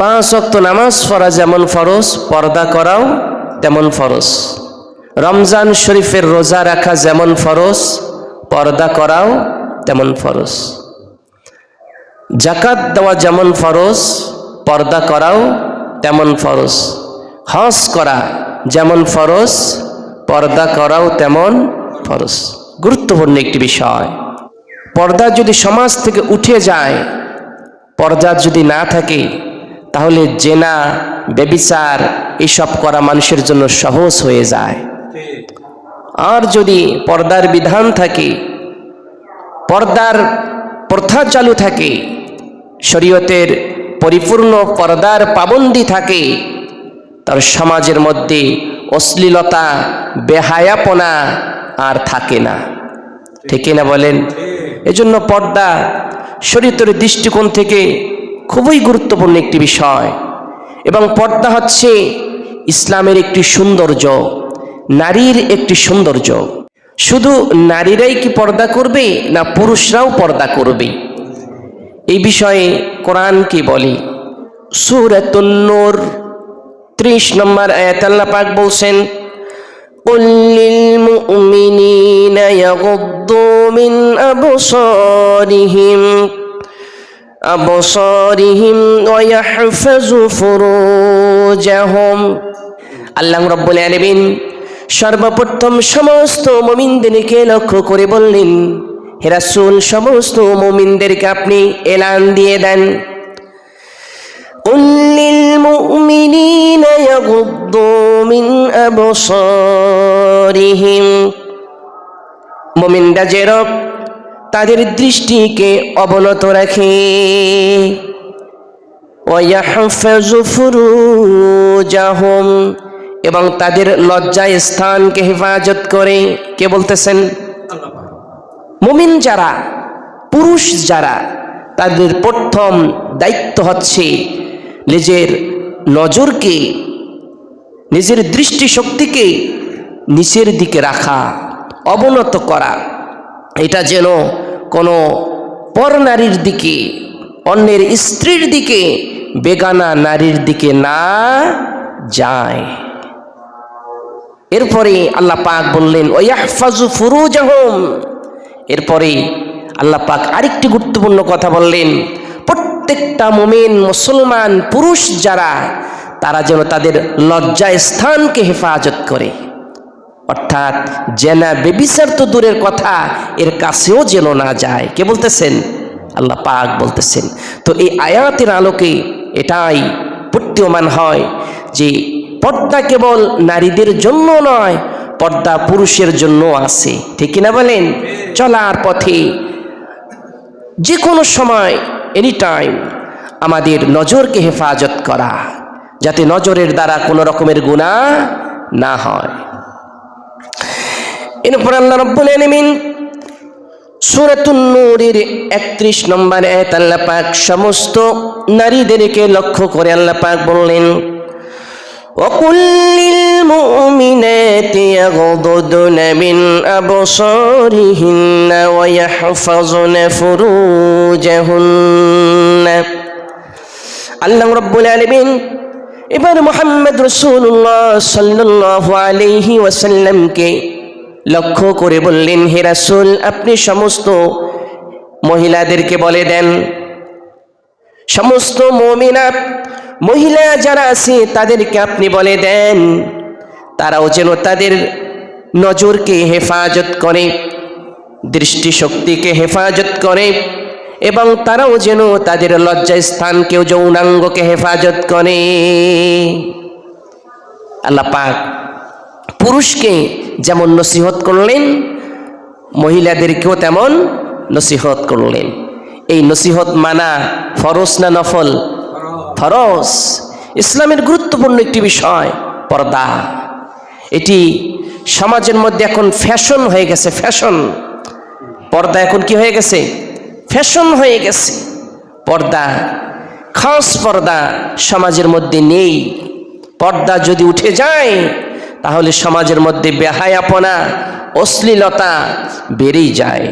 পাঁচ অক্ত নামাজ পড়া যেমন ফরজ, পর্দা করাও তেমন ফরজ। রমজান শরীফের রোজা রাখা যেমন ফরজ, পর্দা করাও তেমন ফরজ। জাকাত দেওয়া যেমন ফরজ, পর্দা করাও তেমন ফরজ। হজ করা যেমন ফরজ, পর্দা করাও তেমন ফরজ। গুরুত্বপূর্ণ একটি বিষয়। পর্দা যদি সমাজ থেকে উঠে যায়, পর্দা যদি না থাকে তাহলে জেনা বেবিচার এসব করা মানুষের জন্য সহজ হয়ে যায়। আর যদি পর্দার বিধান থাকে পর্দার প্রথা চালু থাকে শরীয়তের পরিপূর্ণ পর্দার পাবন্দি থাকে তার সমাজের মধ্যে অশ্লীলতা বেহায়াপনা আর থাকে না। ঠিক না বলেন? এজন্য পর্দা শরীয়তের দৃষ্টিকোণ থেকে খুবই গুরুত্বপূর্ণ একটি বিষয় এবং পর্দা হচ্ছে ইসলামের একটি সৌন্দর্য নারীর একটি সৌন্দর্য শুধু নারীরাই কি পর্দা করবে না পুরুষরাও পর্দা করবে এই বিষয়ে কোরআন কি বলে সুরাতুন্নুর ত্রিশ নম্বর আয়াত আল্লাহ পাক বলছেন قل للمؤمنين يغضوا من أبصارهم أبصارهم ويحفظوا فروجهم আল্লাহ রব্বুল আলামিন সর্বপ্রথম সমস্ত মুমিনদেরকে লক্ষ্য করে বললেন হে রাসূল সমস্ত মুমিনদেরকে আপনি এলান দিয়ে দেন قل للمؤمنين يغضوا من أبصارهم মুমিনরা যেরক তাদের দৃষ্টিকে অবনত রাখে। এবং তাদের লজ্জায় স্থানকে হেফাজত করে। কে বলতেছেন? মুমিন যারা, পুরুষ যারা, তাদের প্রথম দায়িত্ব হচ্ছে নিজের নজরকে, নিজের দৃষ্টিশক্তিকে নিচের দিকে রাখা, অবনত করা। এটা যেন কোনো পর নারীর দিকে, অন্যের স্ত্রীর দিকে, বেগানা নারীর দিকে না যায়। এরপরে আল্লাহ পাক বললেন ওয়াহফাজু ফুরুজাহুম। এরপরে আল্লাহ পাক আরেকটি গুরুত্বপূর্ণ কথা বললেন, প্রত্যেকটা মোমেন মুসলমান পুরুষ যারা, তারা যেন তাদের লজ্জা স্থানকে হেফাজত করে। অর্থাৎ জেনা বেবিচার তো দূরের কথা, এর কাছেও যেন না যায়। কে বলতেছেন? আল্লাহ পাক বলতেছেন। তো এই আয়াতের আলোকে এটাই প্রতীয়মান হয় যে পর্দা কেবল নারীদের জন্য নয়, পর্দা পুরুষের জন্য আছে। ঠিক না বলেন? চলার পথে। যে কোনো সময় এনি টাইম আমাদের নজরকে হেফাজত করা, যাতে নজরের দ্বারা কোনো রকমের গুণা না হয়। এরপর আল্লাহ রব্বুল আলামিন সূরাতুন নূরের 31 নম্বর আয়াত আল্লাহ পাক সমস্ত নারীদেরকে লক্ষ্য করে আল্লাহ পাক বললেন وقل للمؤمنات يغضضن من أبصارهن ويحفظن فروجهن আল্লাহ রব্বুল আলামিন এবার মোহাম্মদ রসুল্লাহ সাল্লাহ আলাইহি ওয়াসাল্লামকে লক্ষ্য করে বললেন, হে রাসূল, আপনি সমস্ত মহিলাদেরকে বলে দেন। সমস্ত মমিনা, মহিলা যারা আছে, তাদেরকে আপনি বলে দেন। তারাও যেন তাদের নজরকে হেফাজত করে, দৃষ্টিশক্তিকে হেফাজত করে এবং তারাও যেন তাদের লজ্জা স্থানকেও যৌনাঙ্গকে হেফাজত করে। আল্লাহ পাক পুরুষকে যেমন নসিহত করলেন, মহিলাদেরকেও তেমন নসিহত করলেন। এই নসিহত মানা ফরস না নফল? ফরস ইসলামের গুরুত্বপূর্ণ একটি বিষয়, পর্দা। এটি সমাজের মধ্যে এখন ফ্যাশন হয়ে গেছে, ফ্যাশন। পর্দা এখন কি হয়ে গেছে? ফ্যাশন হয়ে গেছে। পর্দা, খাস পর্দা সমাজের মধ্যে নেই। পর্দা যদি উঠে যায় তাহলে সমাজের মধ্যে বেহায়াপনা অশ্লীলতা বেড়েই যায়।